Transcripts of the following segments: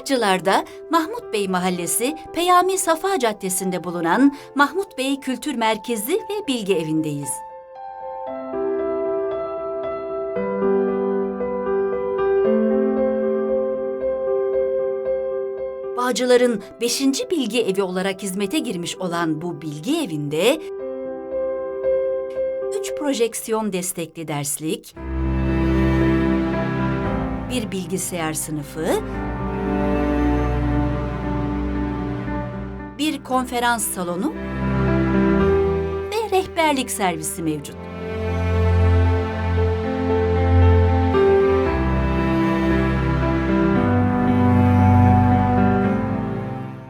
Bağcılar'da Mahmut Bey Mahallesi Peyami Safa Caddesi'nde bulunan Mahmut Bey Kültür Merkezi ve Bilgi Evi'ndeyiz. Bağcılar'ın 5. bilgi evi olarak hizmete girmiş olan bu bilgi evinde 3 projeksiyon destekli derslik, bir bilgisayar sınıfı, bir konferans salonu ve rehberlik servisi mevcut.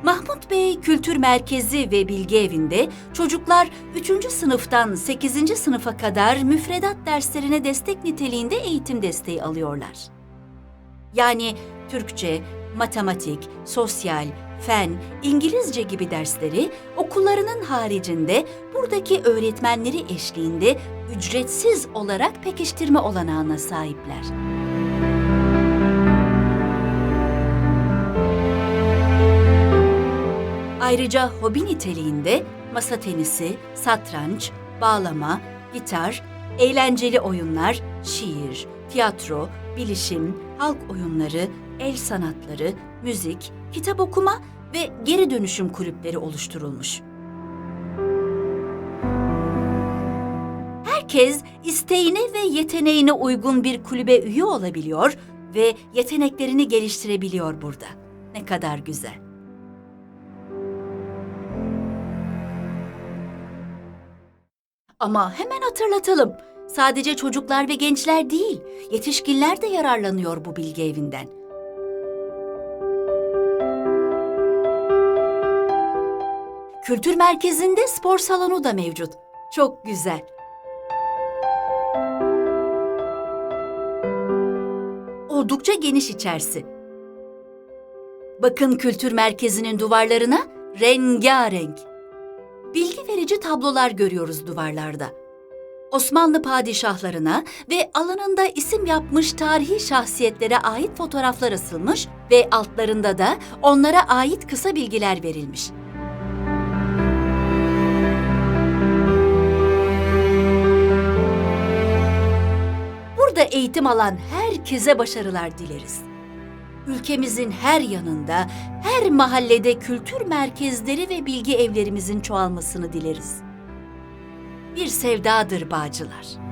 Mahmut Bey Kültür Merkezi ve Bilgi Evi'nde çocuklar 3. sınıftan 8. sınıfa kadar müfredat derslerine destek niteliğinde eğitim desteği alıyorlar. Yani Türkçe, matematik, sosyal, fen, İngilizce gibi dersleri okullarının haricinde buradaki öğretmenleri eşliğinde ücretsiz olarak pekiştirme olanağına sahipler. Ayrıca hobi niteliğinde masa tenisi, satranç, bağlama, gitar, eğlenceli oyunlar, şiir, tiyatro, bilişim, halk oyunları, el sanatları, müzik, kitap okuma ve geri dönüşüm kulüpleri oluşturulmuş. Herkes isteğine ve yeteneğine uygun bir kulübe üye olabiliyor ve yeteneklerini geliştirebiliyor burada. Ne kadar güzel. Ama hemen hatırlatalım. Sadece çocuklar ve gençler değil, yetişkinler de yararlanıyor bu bilgi evinden. Kültür merkezinde spor salonu da mevcut. Çok güzel. Oldukça geniş içerisi. Bakın kültür merkezinin duvarlarına rengarenk. Bilgi verici tablolar görüyoruz duvarlarda. Osmanlı padişahlarına ve alanında isim yapmış tarihi şahsiyetlere ait fotoğraflar asılmış ve altlarında da onlara ait kısa bilgiler verilmiş. Burada eğitim alan herkese başarılar dileriz. Ülkemizin her yanında, her mahallede kültür merkezleri ve bilgi evlerimizin çoğalmasını dileriz. Bir sevdadır Bağcılar.